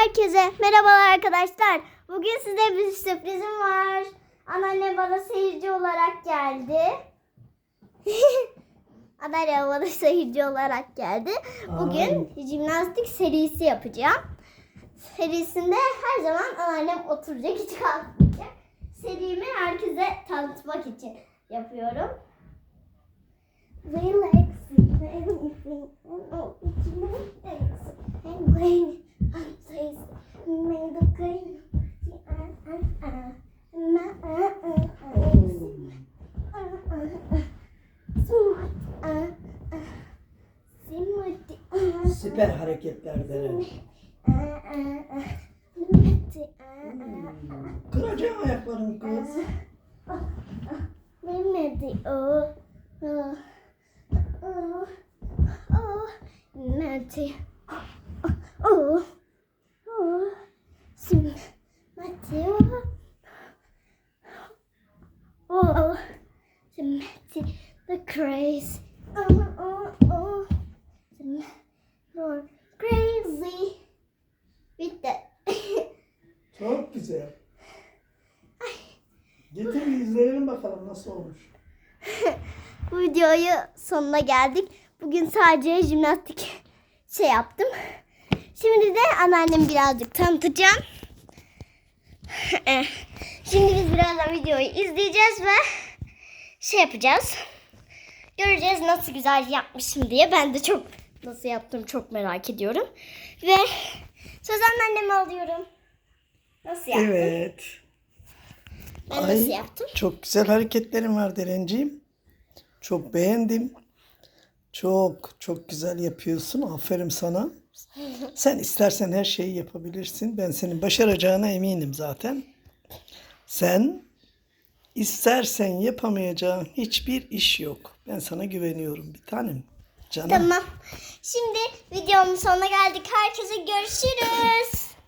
Herkese merhabalar arkadaşlar. Bugün size bir sürprizim var. Anneannem bana seyirci olarak geldi. Anneannem bana seyirci olarak geldi. Bugün jimnastik serisi yapacağım. Serisinde her zaman anneannem oturacak hiç kalkmayacak. Serimi herkese tanıtmak için yapıyorum. Relaxing, anything, and Süper hareketler uh, uh, uh, uh, uh, uh. Kıracağım ayaklarını kız. Bilmedi o. Oh, oh, oh, Bilmedi. Oh, oh, Bilmedi o. Oh, Bilmedi the craze. Oh, oh, oh. Lord crazy. Bitti. Çok güzel. Getir izleyelim bakalım nasıl olmuş. Bu videoyu sonuna geldik. Bugün sadece jimnastik şey yaptım. Şimdi de anneannem birazcık tanıtacağım. Eh, Şimdi biz birazdan videoyu izleyeceğiz ve şey yapacağız. Göreceğiz nasıl güzel yapmışım diye. Ben de çok nasıl yaptım çok merak ediyorum. Ve söz anneanneme alıyorum. Nasıl yaptım? Evet. Ben Ay, nasıl yaptım? Çok güzel hareketlerin var Derenciğim. Çok beğendim. Çok çok güzel yapıyorsun. Aferin sana. Sen istersen her şeyi yapabilirsin. Ben senin başaracağına eminim zaten. Sen istersen yapamayacağın hiçbir iş yok. Ben sana güveniyorum bir tanem. Canım. Tamam. Şimdi videomun sonuna geldik. Herkese görüşürüz.